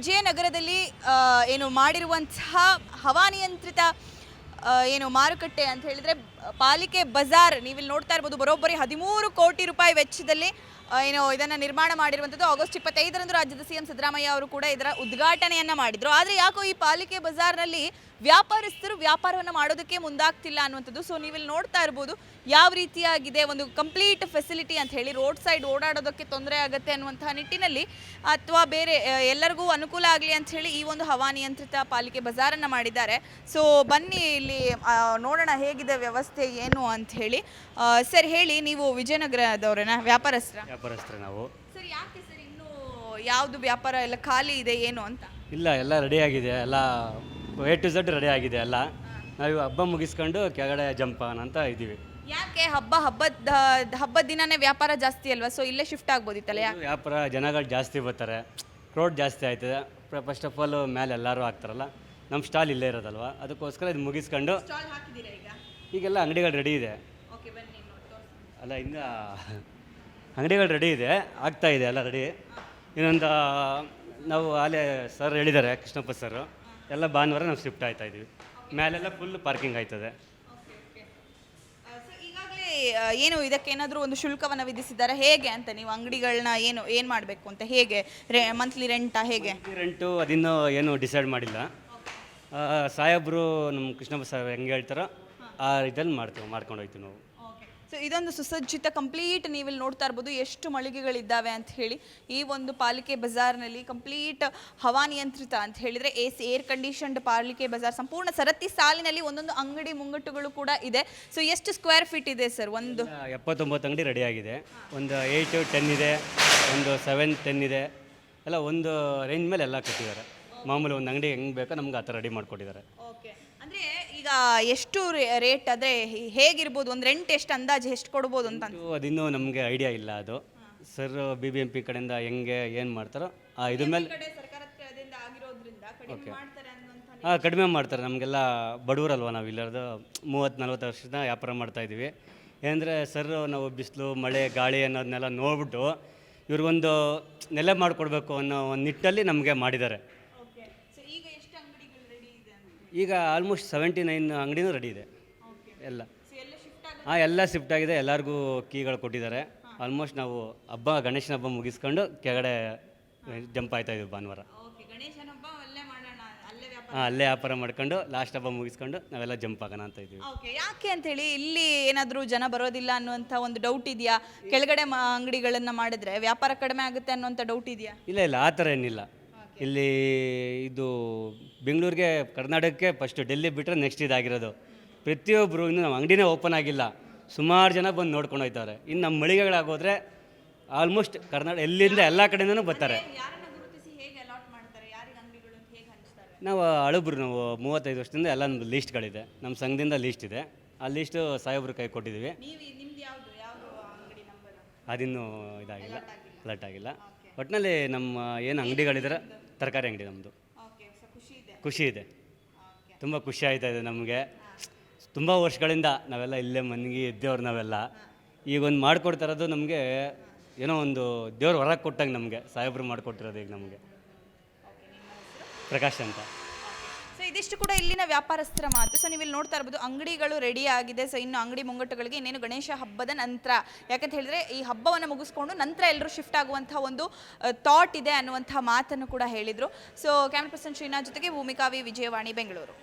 ವಿಜಯನಗರದಲ್ಲಿ ಏನು ಮಾಡಿರುವಂತಹ ಹವಾನಿಯಂತ್ರಿತ ಏನು ಮಾರುಕಟ್ಟೆ ಅಂತ ಹೇಳಿದ್ರೆ, ಪಾಲಿಕೆ ಬಜಾರ್ ನೀವಿಲ್ಲಿ ನೋಡ್ತಾ ಇರ್ಬೋದು, ಬರೋಬ್ಬರಿ ಹದಿಮೂರು ಕೋಟಿ ರೂಪಾಯಿ ವೆಚ್ಚದಲ್ಲಿ ಏನು ಇದನ್ನು ನಿರ್ಮಾಣ ಮಾಡಿರುವಂಥದ್ದು. ಆಗಸ್ಟ್ ಇಪ್ಪತ್ತೈದರಂದು ರಾಜ್ಯದ ಸಿಎಂ ಸಿದ್ದರಾಮಯ್ಯ ಅವರು ಕೂಡ ಇದರ ಉದ್ಘಾಟನೆಯನ್ನು ಮಾಡಿದರು. ಆದರೆ ಯಾಕೋ ಈ ಪಾಲಿಕೆ ಬಜಾರ್ನಲ್ಲಿ ವ್ಯಾಪಾರಸ್ಥರು ವ್ಯಾಪಾರವನ್ನು ಮಾಡೋದಕ್ಕೆ ಮುಂದಾಗ್ತಿಲ್ಲ ಅನ್ನುವಂಥದ್ದು. ಸೊ ನೀವಿಲ್ಲಿ ನೋಡ್ತಾ ಇರ್ಬೋದು ಯಾವ ರೀತಿಯಾಗಿದೆ ಒಂದು ಕಂಪ್ಲೀಟ್ ಫೆಸಿಲಿಟಿ ಅಂತ ಹೇಳಿ ರೋಡ್ ಸೈಡ್ ಓಡಾಡೋದಕ್ಕೆ ತೊಂದರೆ ಆಗುತ್ತೆ ಅನ್ನುವಂತಹ ನಿಟ್ಟಿನಲ್ಲಿ ಅಥವಾ ಬೇರೆ ಎಲ್ಲರಿಗೂ ಅನುಕೂಲ ಆಗಲಿ ಅಂತ ಹೇಳಿ ಈ ಒಂದು ಹವಾನಿಯಂತ್ರಿತ ಪಾಲಿಕೆ ಬಜಾರನ್ನು ಮಾಡಿದ್ದಾರೆ. ಸೊ ಬನ್ನಿ ಇಲ್ಲಿ ನೋಡೋಣ ಹೇಗಿದೆ ವ್ಯವಸ್ಥೆ ಏನು ಅಂತ ಹೇಳಿ. ಸರ್ ಹೇಳಿ ನೀವು ವಿಜಯನಗರದವರೇನಾ? ವ್ಯಾಪಾರಸ್ಥರ? ವ್ಯಾಪಾರಸ್ಥರ ನಾವು. ಸರ್ ಯಾಕೆ ಸರ್ ಇನ್ನೂ ಯಾವುದು ವ್ಯಾಪಾರ ಎಲ್ಲ ಖಾಲಿ ಇದೆ ಏನು ಅಂತ? ಇಲ್ಲ ಎಲ್ಲ ರೆಡಿ ಆಗಿದೆ. ಎಲ್ಲ ಎ ಟು ಝಡ್ ರೆಡಿ ಆಗಿದೆ ಎಲ್ಲ ನಾವು ಹಬ್ಬ ಮುಗಿಸ್ಕೊಂಡು ಕೆಳಗಡೆ ಜಂಪ್ ಅಂತ ಇದ್ದೀವಿ. ಯಾಕೆ ಹಬ್ಬ ಹಬ್ಬದ ಹಬ್ಬದ ದಿನನೇ ವ್ಯಾಪಾರ ಜಾಸ್ತಿ ಅಲ್ವಾ? ಸೊ ಇಲ್ಲೇ ಶಿಫ್ಟ್ ಆಗ್ಬೋದಿತ್ತಲ್ಲ ಯಾಕೆ ವ್ಯಾಪಾರ ಜನಗಳು ಜಾಸ್ತಿ ಬರ್ತಾರೆ. ಕ್ರೌಡ್ ಜಾಸ್ತಿ ಆಯ್ತದೆ. ಫಸ್ಟ್ ಆಫ್ ಆಲ್ ಮೇಲೆ ಎಲ್ಲರೂ ಆಗ್ತಾರಲ್ಲ ನಮ್ಮ ಸ್ಟಾಲ್ ಇಲ್ಲೇ ಇರೋದಲ್ವ? ಅದಕ್ಕೋಸ್ಕರ ಇದು ಮುಗಿಸ್ಕೊಂಡು ಈಗೆಲ್ಲ ಅಂಗಡಿಗಳು ರೆಡಿ ಇದೆ. ಅಲ್ಲ ಇನ್ನು ಅಂಗಡಿಗಳು ರೆಡಿ ಇದೆ. ಆಗ್ತಾ ಇದೆ ಎಲ್ಲ ರೆಡಿ ಇನ್ನೊಂದು ನಾವು ಅಲ್ಲೇ ಸರ್ ಹೇಳಿದ್ದಾರೆ ಕೃಷ್ಣಪ್ಪ ಸರ್ ಎಲ್ಲ ಭಾನುವಾರ ನಾವು ಶಿಫ್ಟ್ ಆಯ್ತಾ ಇದೀವಿ ಮೇಲೆಲ್ಲ ಫುಲ್ ಪಾರ್ಕಿಂಗ್ ಆಯ್ತದೆ. ಈಗಾಗಲೇ ಏನು ಇದಕ್ಕೇನಾದರೂ ಒಂದು ಶುಲ್ಕವನ್ನು ವಿಧಿಸಿದ್ದಾರೆ? ಹೇಗೆ ಅಂತ ನೀವು ಅಂಗಡಿಗಳನ್ನ ಏನು ಏನು ಮಾಡಬೇಕು ಅಂತ? ಹೇಗೆ? ರೇ ಮಂತ್ಲಿ ರೆಂಟಾ ಹೇಗೆ? ರೆಂಟು ಅದಿನ್ನೂ ಏನು ಡಿಸೈಡ್ ಮಾಡಿಲ್ಲ. ಆ, ಸಾಹೇಬ್ರು ನಮ್ಮ ಕೃಷ್ಣಪ್ಪ ಸಾಹೇಬ್ ಹೆಂಗೆ ಹೇಳ್ತಾರೋ ಆ ಇದಲ್ಲಿ ಮಾಡ್ತೀವಿ ಮಾಡ್ಕೊಂಡು ಹೋಗ್ತೀವಿ ನಾವು. ಸೊ ಇದೊಂದು ಸುಸಜ್ಜಿತ ಕಂಪ್ಲೀಟ್ ನೀವಿಲ್ಲಿ ನೋಡ್ತಾ ಇರ್ಬೋದು ಎಷ್ಟು ಮಳಿಗೆಗಳಿದ್ದಾವೆ ಅಂತ ಹೇಳಿ. ಈ ಒಂದು ಪಾಲಿಕೆ ಬಜಾರ್ನಲ್ಲಿ ಕಂಪ್ಲೀಟ್ ಹವಾನಿಯಂತ್ರಿತ ಅಂತ ಹೇಳಿದರೆ ಎ ಸಿ ಏರ್ ಕಂಡೀಷನ್ಡ್ ಪಾಲಿಕೆ ಬಜಾರ್ ಸಂಪೂರ್ಣ ಸರತಿ ಸಾಲಿನಲ್ಲಿ ಒಂದೊಂದು ಅಂಗಡಿ ಮುಂಗಟ್ಟುಗಳು ಕೂಡ ಇದೆ. ಸೊ ಎಷ್ಟು ಸ್ಕ್ವೇರ್ ಫೀಟ್ ಇದೆ ಸರ್ ಒಂದು ಎಪ್ಪತ್ತೊಂಬತ್ತು ಅಂಗಡಿ ರೆಡಿ ಆಗಿದೆ. ಒಂದು ಏಯ್ಟು ಟೆನ್ ಇದೆ, ಒಂದು ಸೆವೆನ್ ಟೆನ್ ಇದೆ. ಎಲ್ಲ ಒಂದು ರೇಂಜ್ ಮೇಲೆ ಎಲ್ಲ ಕಟ್ಟಿದ್ದಾರೆ ಮಾಮೂಲಿ ಒಂದು ಅಂಗಡಿ ಹೆಂಗೆ ಬೇಕೋ ನಮ್ಗೆ ಆ ಥರ ರೆಡಿ ಮಾಡಿಕೊಟ್ಟಿದ್ದಾರೆ. ಎಷ್ಟು ರೇಟ್ ಅಂದರೆ ಹೇಗಿರ್ಬೋದು? ಒಂದು ರೆಂಟ್ ಎಷ್ಟು ಅಂದಾಜು ಎಷ್ಟು ಕೊಡ್ಬೋದು ಅಂತ ಇದು ಅದಿನ್ನೂ ನಮಗೆ ಐಡಿಯಾ ಇಲ್ಲ ಅದು. Sir B B M P ಕಡೆಯಿಂದ ಹೆಂಗೆ ಏನು ಮಾಡ್ತಾರೋ ಆ ಇದ್ರ ಮೇಲೆ ಓಕೆ ಸರ್ಕಾರದ ಕಡೆಯಿಂದ ಆಗಿರೋದ್ರಿಂದ ಕಡಿಮೆ ಮಾಡ್ತಾರೆ ಅನ್ನುವಂಥ ಹಾಂ ಕಡಿಮೆ ಮಾಡ್ತಾರೆ. ನಮಗೆಲ್ಲ ಬಡವರಲ್ವ ನಾವು ಇಲ್ಲರದು? ಮೂವತ್ತು ನಲ್ವತ್ತು ವರ್ಷದ ವ್ಯಾಪಾರ ಮಾಡ್ತಾ ಇದ್ದೀವಿ ಏನಂದರೆ ಸರ್ ನಾವು ಬಿಸಿಲು ಮಳೆ ಗಾಳಿ ಅನ್ನೋದನ್ನೆಲ್ಲ ನೋಡ್ಬಿಟ್ಟು ಇವ್ರಿಗೊಂದು ನೆಲೆ ಮಾಡಿಕೊಡ್ಬೇಕು ಅನ್ನೋ ಒಂದು ನಿಟ್ಟಲ್ಲಿ ನಮಗೆ ಮಾಡಿದ್ದಾರೆ ಓಕೆ ಸೊ ಈಗ ಎಷ್ಟು ಅಂಗಡಿಗಳು ರೆಡಿ ಇದೆ ಅಂತ ಈಗ ಆಲ್ಮೋಸ್ಟ್ ಸೆವೆಂಟಿ ನೈನ್ ಅಂಗಡಿನೂ ರೆಡಿ ಇದೆ. ಎಲ್ಲ. ಹಾಂ ಎಲ್ಲ ಶಿಫ್ಟ್ ಆಗಿದೆ. ಎಲ್ಲರಿಗೂ ಕೀಗಳು ಕೊಟ್ಟಿದ್ದಾರೆ. ಆಲ್ಮೋಸ್ಟ್ ನಾವು ಹಬ್ಬ ಗಣೇಶನ ಹಬ್ಬ ಮುಗಿಸ್ಕೊಂಡು ಕೆಳಗಡೆ ಜಂಪ್ ಆಯ್ತಾ ಇದ್ದೀವಿ ಭಾನುವಾರ. ಹಾಂ ಅಲ್ಲೇ ವ್ಯಾಪಾರ ಮಾಡ್ಕೊಂಡು ಲಾಸ್ಟ್ ಹಬ್ಬ ಮುಗಿಸ್ಕೊಂಡು ನಾವೆಲ್ಲ ಜಂಪ್ ಆಗೋಣ ಅಂತ ಇದ್ದೀವಿ. ಓಕೆ ಯಾಕೆ ಅಂತೇಳಿ ಇಲ್ಲಿ ಏನಾದರೂ ಜನ ಬರೋದಿಲ್ಲ ಅನ್ನುವಂಥ ಒಂದು ಡೌಟ್ ಇದೆಯಾ? ಕೆಳಗಡೆ ಅಂಗಡಿಗಳನ್ನು ಮಾಡಿದ್ರೆ ವ್ಯಾಪಾರ ಕಡಿಮೆ ಆಗುತ್ತೆ ಅನ್ನುವಂಥ ಡೌಟ್ ಇದೆಯಾ? ಇಲ್ಲ ಇಲ್ಲ ಆ ಥರ ಏನಿಲ್ಲ. ಇಲ್ಲಿ ಇದು ಬೆಂಗಳೂರಿಗೆ ಕರ್ನಾಟಕಕ್ಕೆ ಫಸ್ಟು ಡೆಲ್ಲಿ ಬಿಟ್ಟರೆ ನೆಕ್ಸ್ಟ್ ಇದಾಗಿರೋದು. ಪ್ರತಿಯೊಬ್ಬರು ಇನ್ನು ನಮ್ಮ ಅಂಗಡಿನೇ ಓಪನ್ ಆಗಿಲ್ಲ. ಸುಮಾರು ಜನ ಬಂದು ನೋಡ್ಕೊಂಡು ಹೋಗ್ತಾರೆ ಇನ್ನು ನಮ್ಮ ಮಳಿಗೆಗಳಾಗೋದ್ರೆ ಆಲ್ಮೋಸ್ಟ್ ಕರ್ನಾಟಕ ಎಲ್ಲಿಂದ ಎಲ್ಲ ಕಡೆಯಿಂದನೂ ಬರ್ತಾರೆ. ನಾವು ಅಳುಬ್ರು ನಾವು ಮೂವತ್ತೈದು ವರ್ಷದಿಂದ ಎಲ್ಲ ನಮ್ಮದು ಲೀಸ್ಟ್ಗಳಿದೆ ನಮ್ಮ ಸಂಘದಿಂದ ಲೀಸ್ಟ್ ಇದೆ. ಆ ಲೀಸ್ಟು ಸಾಹೇಬ್ರು ಕೈ ಕೊಟ್ಟಿದ್ದೀವಿ. ಅದಿನ್ನೂ ಇದಾಗಿಲ್ಲ. ಅಲರ್ಟ್ ಆಗಿಲ್ಲ. ಒಟ್ಟಿನಲ್ಲಿ ನಮ್ಮ ಏನು ಅಂಗಡಿಗಳಿದ್ರೆ ತರಕಾರಿ ಅಂಗಡಿ ನಮ್ಮದು ಖುಷಿ ಇದೆ. ತುಂಬ ಖುಷಿ ಆಯ್ತಾ ಇದೆ ನಮಗೆ. ತುಂಬ ವರ್ಷಗಳಿಂದ ನಾವೆಲ್ಲ ಇಲ್ಲೇ ಮನೆಗೆ ಇದ್ದೇವ್ರು ನಾವೆಲ್ಲ. ಈಗ ಒಂದು ಮಾಡಿಕೊಡ್ತಾರದು ನಮಗೆ ಏನೋ ಒಂದು ದೇವ್ರು ಹೊರಗೆ ಕೊಟ್ಟಂಗೆ ನಮಗೆ ಸಾಹೇಬ್ರು ಮಾಡಿಕೊಟ್ಟಿರೋದು ಈಗ ನಮಗೆ. ಪ್ರಕಾಶ್ ಅಂತ. ಇದಿಷ್ಟು ಕೂಡ ಇಲ್ಲಿನ ವ್ಯಾಪಾರಸ್ಥರ ಮಾತು. ಸೊ ನೀವು ಇಲ್ಲಿ ನೋಡ್ತಾ ಇರ್ಬೋದು ಅಂಗಡಿಗಳು ರೆಡಿ ಆಗಿದೆ. ಸೊ ಇನ್ನು ಅಂಗಡಿ ಮುಂಗಟ್ಟುಗಳಿಗೆ ಇನ್ನೇನು ಗಣೇಶ ಹಬ್ಬದ ನಂತರ. ಯಾಕಂತ ಹೇಳಿದ್ರೆ ಈ ಹಬ್ಬವನ್ನು ಮುಗಿಸ್ಕೊಂಡು ನಂತರ ಎಲ್ಲರೂ ಶಿಫ್ಟ್ ಆಗುವಂತಹ ಒಂದು ಥಾಟ್ ಇದೆ ಅನ್ನುವಂತಹ ಮಾತನ್ನು ಕೂಡ ಹೇಳಿದರು. ಸೊ ಕ್ಯಾಮ್ರಾ ಪರ್ಸನ್ ಶ್ರೀನಾಥ್ ಜೊತೆಗೆ ಭೂಮಿಕಾವಿ ವಿಜಯವಾಣಿ, ಬೆಂಗಳೂರು.